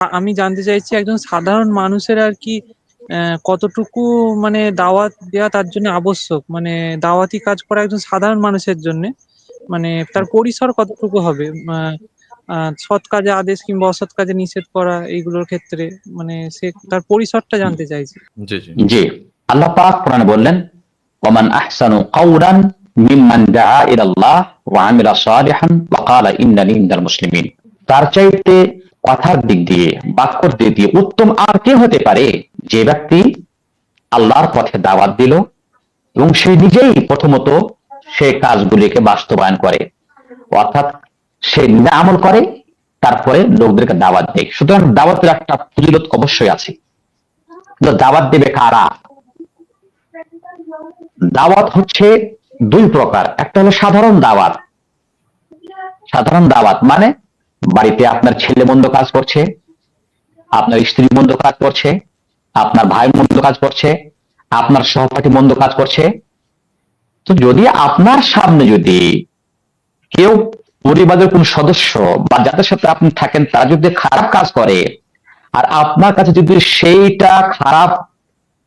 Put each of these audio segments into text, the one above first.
আমি জানতে চাইছি একজন সাধারণ মানুষের আর কি আহ, কতটুকু মানে দাওয়াত দেওয়া তার জন্য আবশ্যক? মানে দাওয়াতি কাজ করা একজন সাধারণ মানুষের জন্য মানে তার পরিসর কতটুকু হবে? সৎ কাজে আদেশ কিংবা অসৎ কাজে নিষেধ করা এইগুলোর ক্ষেত্রে মানে সে তার পরিসরটা জানতে চাইছি। জি জি। জি। আল্লাহ পাক কোরআনে বললেন ওমান আহসানু কাওলান মিম্মান দাআ ইলা আল্লাহ ওয়া আমিলা সালিহান ওয়া ক্বালা ইন্নানি মিনাল মুসলিমিন। তার চাইতে কথার দিক দিয়ে, বাক্যর দিক দিয়ে উত্তম আর কে হতে পারে? যে ব্যক্তি আল্লাহর পথে দাওয়াত দিল এবং সে নিজেই প্রথমত সে কাজগুলিকে বাস্তবায়ন করে। অর্থাৎ সে নিজে আমল করে, তারপরে লোকদেরকে দাওয়াত দেয়। সুতরাং দাওয়াতের একটা ফজিলত অবশ্যই আছে। দাওয়াত দেবে কারা? দাওয়াত হচ্ছে দুই প্রকার। একটা হলো সাধারণ দাওয়াত। সাধারণ দাওয়াত মানে বাড়িতে আপনার ছেলে মন্দ কাজ করছে, আপনার স্ত্রী মন্দ কাজ করছে, আপনার ভাই মন্দ কাজ করছে, আপনার সহপাঠী মন্দ কাজ করছে। তো যদি আপনার সামনে যদি কেউ পরিবারের কোন সদস্য বা যাদের সাথে আপনি থাকেন, তারা যদি খারাপ কাজ করে, আর আপনার কাছে যদি সেইটা খারাপ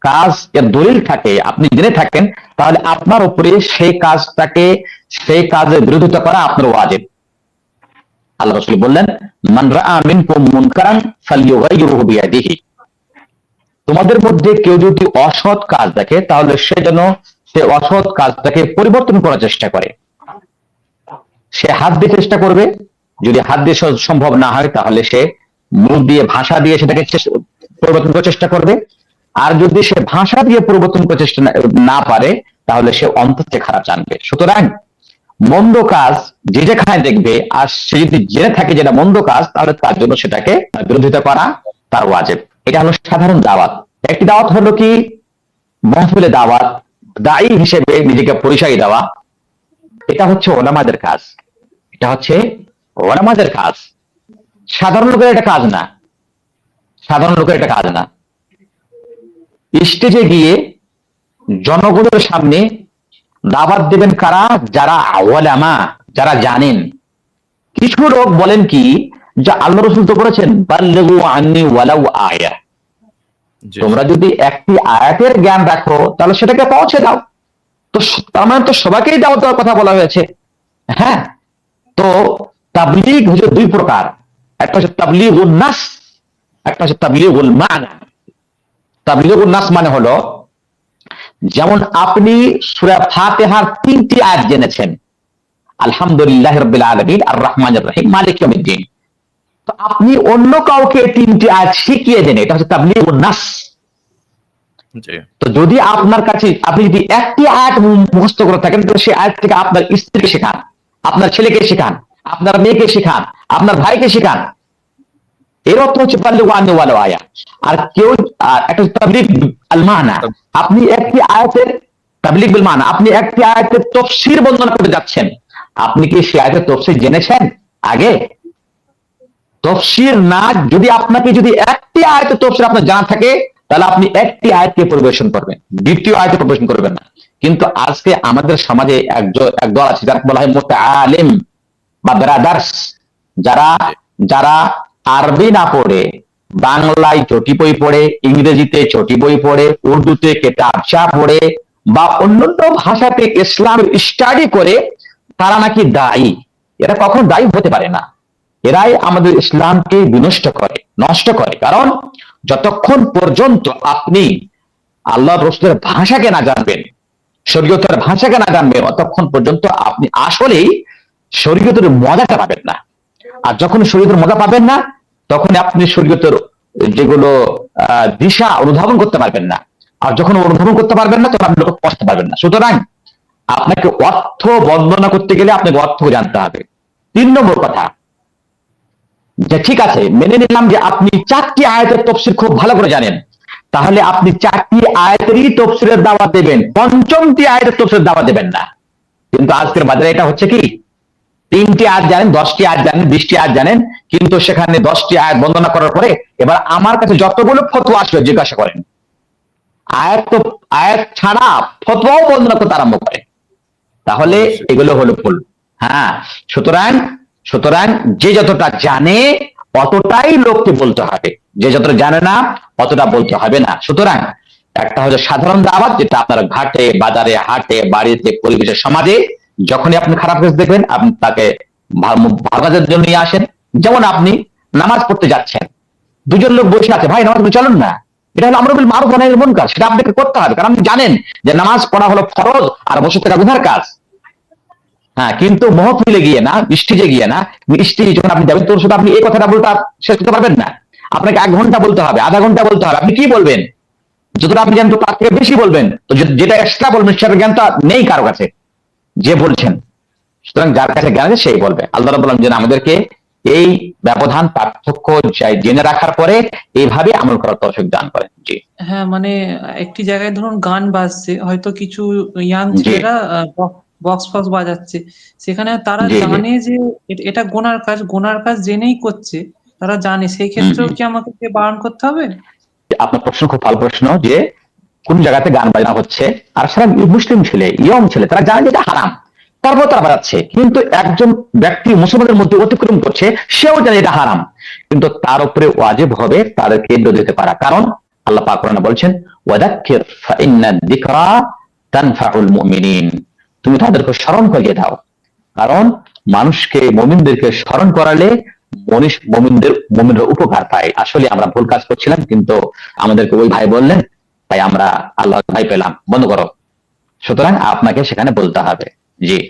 কাজ এর দলিল থাকে, আপনি জেনে থাকেন, তাহলে আপনার উপরে সেই কাজটাকে, সেই কাজের বিরোধিতা করা আপনার ওয়াজিব। আল্লাহ রসুল বললেন তোমাদের মধ্যে কেউ যদি অসৎ কাজ দেখে, তাহলে সে যেন সে অসৎ কাজটাকে পরিবর্তন করার চেষ্টা করে। সে হাত দিয়ে চেষ্টা করবে। যদি হাত দিয়ে সম্ভব না হয়, তাহলে সে মুখ দিয়ে ভাষা দিয়ে সেটাকে পরিবর্তন করার চেষ্টা করবে। আর যদি সে ভাষা দিয়ে পরিবর্তন করার চেষ্টা না- না পারে, তাহলে সে অন্তর খারাপ জানবে। সুতরাং মন্দ কাজ যে যেখানে দেখবে, আর সে যদি জেনে থাকে যেটা মন্দ কাজ, তাহলে তার জন্য সেটাকে বিরোধিতা করা তার ওয়াজেব। এটা হলো সাধারণ দাওয়াত। একটি দাওয়াত হলো কি? মহফিলে দাওয়াত, দায়ী হিসেবে নিজেকে পরিচয় দেওয়া। এটা হচ্ছে ওলামাদের কাজ। এটা হচ্ছে ওলামাদের কাজ। সাধারণ লোকের এটা কাজ না। সাধারণ লোকের এটা কাজ না। স্টেজে গিয়ে জনগণের সামনে দাবাত দেবেন কারা? যারা ওলামা যারা জানেন। কিছু লোক বলেন কি যে আল্লাহ রসুল তো করেছেন বাল্লেগু আন্নি ওয়ালাউ আয়া। তোমরা যদি একটি আয়াতের জ্ঞান রাখো তাহলে সেটাকে পৌঁছে দাও। তো তার মানে তো সবাইকেই দাওয়াত দেওয়ার কথা বলা হয়েছে। হ্যাঁ? তো তাবলিগ হচ্ছে দুই প্রকার। একটা হচ্ছে তাবলিগুন নাস একটা হচ্ছে তাবলিগুল মানা। তাবলিগুন নাস মানে হলো যেমন আপনি সূরা ফাতিহার তিনটি আয়াত জেনেছেন। আলহামদুলিল্লাহ আলামিন আর রহমানির রহিম মালিক তো আপনি অন্য কাউকে তিনটি আয়াত শিখিয়ে দেন এটা হচ্ছে তাবলিগুন নাস। তো যদি আপনার কাছে আপনি যদি একটি আয়াত মু- মুখস্থ করে থাকেন তাহলে সেই আয়াত থেকে আপনার স্ত্রীকে শেখান আপনার ছেলেকে শেখান আপনার মেয়েকে শেখান আপনার ভাইকে শেখান এর অর্থ হচ্ছে পাল্লু ওয়ানো আয়া আর কেউ একটা তাবলিগ আল মানা আপনি একটি আয়াতের তাবলিগ বিল মানা আপনি একটি আয়াতের তফসির বর্ণনা করে যাচ্ছেন। আপনি কি সেই আয়াতের তফসির জেনেছেন? আগে তফসির না, যদি আপনাকে যদি একটি আয়াতের তফসির আপনার জানা থাকে, তাহলে আপনি একটি আয়াতকে পরিবেশন করবেন। দ্বিতীয় আয়াতে পরিবেশন করবেন না। কিন্তু আজকে আমাদের সমাজে একজন একদল আছে, যারা বলা হয় মোটা আলেম বা ব্রাদার্স যারা যারা আরবি না পড়ে, বাংলায় চটি বই পড়ে, ইংরেজিতে চটি বই পড়ে, উর্দুতে কেতাবচা পড়ে, বা অন্যান্য ভাষাতে ইসলাম স্টাডি করে, তারা নাকি দায়ী। এরা কখন দায়ী হতে পারে না। এরাই আমাদের ইসলামকে বিনষ্ট করে, নষ্ট করে। কারণ যতক্ষণ পর্যন্ত আপনি আল্লাহ রসুলের ভাষাকে না জানবেন, শরীয়তের ভাষাকে না জানবেন, ততক্ষণ পর্যন্ত আপনি আসলেই শরীয়তের মজাটা পাবেন না। আর যখন শরীয়তের মজা পাবেন না তখন আপনি শরীয়তের যেগুলো দিশা অনুধাবন করতে পারবেন না। আর যখন অনুধাবন করতে পারবেন না, তখন আপনি লোক পৌঁছতে পারবেন না। সুতরাং আপনাকে অর্থ বর্ণনা করতে গেলে আপনাকে অর্থ জানতে হবে। তিন নম্বর কথা, যে ঠিক আছে, মেনে নিলাম যে আপনি চারটি আয়াতের তফসির খুব ভালো করে জানেন। তাহলে আপনি চারটি আয়াতেরই তফসিরের দাওয়া দেবেন। পঞ্চমটি আয়াতের তফসিরের দাওয়া দেবেন না। কিন্তু আজকের বাজারে এটা হচ্ছে কি? তিনটি আয়াত জানেন, দশটি আয়াত জানেন, বিশটি আয়াত জানেন, কিন্তু সেখানে দশটি আয়াত বন্দনা করার পরে এবার আমার কাছে যতগুলো ফতোয়া আসবে জিজ্ঞাসা করেন। আয়াত তো, আয়াত ছাড়া ফতোয়াও বন্দনা করতে আরম্ভ করে। তাহলে এগুলো হলো ভুল। হ্যাঁ সুতরাং সুতরাং যে যতটা জানে, অতটাই লোককে বলতে হবে। যে যতটা জানে না, অতটা বলতে হবে না। সুতরাং একটা হচ্ছে সাধারণ দাওয়াত, যেটা আপনার ঘাটে, বাজারে, হাটে, বাড়িতে পরিবেশে সমাজে যখনই আপনি খারাপ কাজ দেখবেন, আপনি তাকে ভালো কাজের জন্য নিয়ে আসেন। যেমন আপনি নামাজ পড়তে যাচ্ছেন। দুজন লোক বসে আছে, ভাই, নামাজ চলুন না। এটা হলো আমরুল মারুফ অনেক মন কাজ সেটা আপনাকে করতে হবে। কারণ আপনি জানেন যে নামাজ পড়া হলো ফরজ আর বসে থাকা গুনার কাজ। হ্যাঁ কিন্তু মহফিলে গিয়ে না, স্টেজে গিয়ে না, স্টেজে যখন আপনি যাবেন, তোর সাথে আপনি এই কথাটা বলতে শেষ করতে পারবেন না। আপনাকে এক ঘণ্টা বলতে হবে, আধা ঘণ্টা বলতে হবে। আপনি কি বলবেন? যতটা আপনি জানেন তো তার থেকে বেশি বলবেন। তো যেটা এক্সট্রা বলবেন, সেটার জ্ঞানটা নেই কারও কাছে। যে বলছেন সুতরাং যার কাছে জ্ঞান আছে সেই বলবে। আল্লাহ বললাম যেন আমাদেরকে এই ব্যবধান পার্থক্য যাই জেনে রাখার পরে এইভাবে আমল করার তৌফিক দান করেন। জি। হ্যাঁ মানে একটি জায়গায় ধরুন গান বাজছে হয়তো কিছু ইয়াং ছেলেরা বক্স ফক্স বাজাচ্ছে। সেখানে তারা। জানে যে এটা গোনার কাজ গোনার কাজ জেনেই করছে তারা জানে। সেই ক্ষেত্রেও কি আমাকে বারণ করতে হবে? আপনার প্রশ্ন খুব ভালো প্রশ্ন যে কোন জায়গাতে গান বাজনা হচ্ছে, আর সারা মুসলিম ছেলে, ইয়ং ছেলে, তারা জানে যে এটা হারাম। তারপর তারা বাজাচ্ছে। কিন্তু একজন ব্যক্তি মুসলমানদের মধ্যে অতিক্রম করছে, সেও জানে এটা হারাম। কিন্তু তার উপরে ওয়াজিব হবে, তাদেরকে দোষ দিতে পারা। কারণ আল্লাহ পাক বলছেন তানফাউল মুমিনিন। তুমি তাদেরকে স্মরণ করিয়ে দাও। কারণ মানুষকে, মমিনদেরকে স্মরণ করালে মনীষ, মমিনদের, মুমিনরা উপকার পায়। আসলে আমরা ভুল কাজ করছিলাম, কিন্তু আমাদেরকে ওই ভাই বললেন তাই আমরা আল্লাহ ভাই পেলাম। বন্ধ করো। সুতরাং আপনাকে সেখানে বলতে হবে। জি।